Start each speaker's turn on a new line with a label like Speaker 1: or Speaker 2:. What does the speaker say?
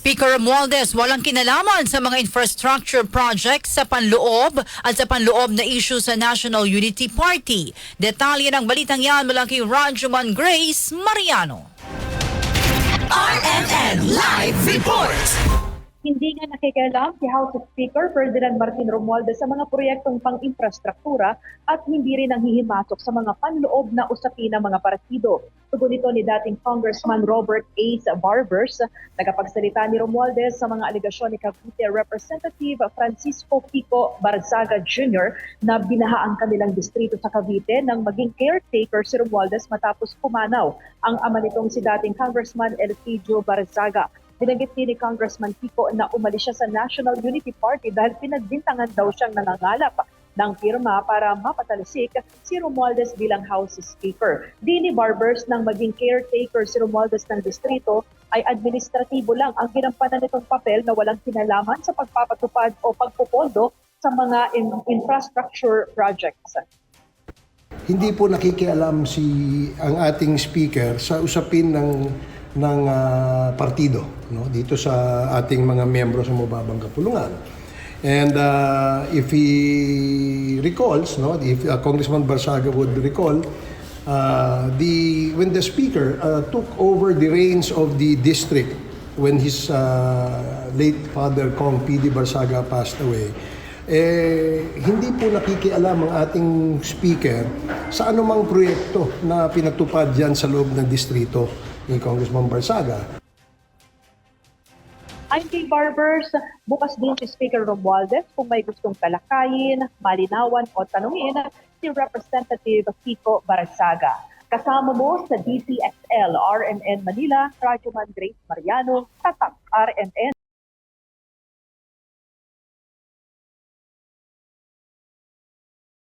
Speaker 1: Speaker Romualdez walang kinalaman sa mga infrastructure projects sa panloob at sa panloob na issue sa National Unity Party. Detalye ng balitang yan mula kay Rajuman Grace Mariano.
Speaker 2: RMN Live Report!
Speaker 3: Hindi nga nakikialam si House Speaker Ferdinand Martin Romualdez sa mga proyektong pang-infrastruktura at hindi rin nanghihimasok sa mga panloob na usapin ng mga partido. Tugon ito ni dating Congressman Robert Ace Barbers, nagapagsalita ni Romualdez sa mga alegasyon ni Cavite Representative Francisco Pico Barzaga Jr. na binaha ang kanilang distrito sa Cavite nang maging caretaker si Romualdez matapos pumanaw ang ama nitong si dating Congressman Elpidio Barzaga. Binanggit ni Congressman Pico na umalis siya sa National Unity Party dahil pinagbintangan daw siyang nangangalap ng pirma para mapatalisik si Romualdez bilang House Speaker. Di ni Barbers nang maging caretaker si Romualdez ng distrito ay administratibo lang ang ginampanan nitong papel na walang kinalaman sa pagpapatupad o pagpupondo sa mga in- infrastructure projects.
Speaker 4: hindi po nakikialam si ang ating speaker sa usapin ng ng ah, partido no? Dito sa ating mga miyembro sa mababang kapulungan. And ah, if he recalls no? If ah, Congressman Barsaga would recall ah, the when the speaker ah, took over the reins of the district when his ah, late father Kong PD Barsaga passed away eh, hindi po nakikialam ang ating speaker sa anumang proyekto na pinatupad dyan sa loob ng distrito ni Congressman Barsaga.
Speaker 3: Ayon kay Barbers, bukas din si Speaker Romualdez kung may gustong talakayin, malinawan o tanungin si Representative Kiko Barsaga. Kasama mo sa DCXL RMN Manila, Radyo Man Grace Mariano, Tatak RMN.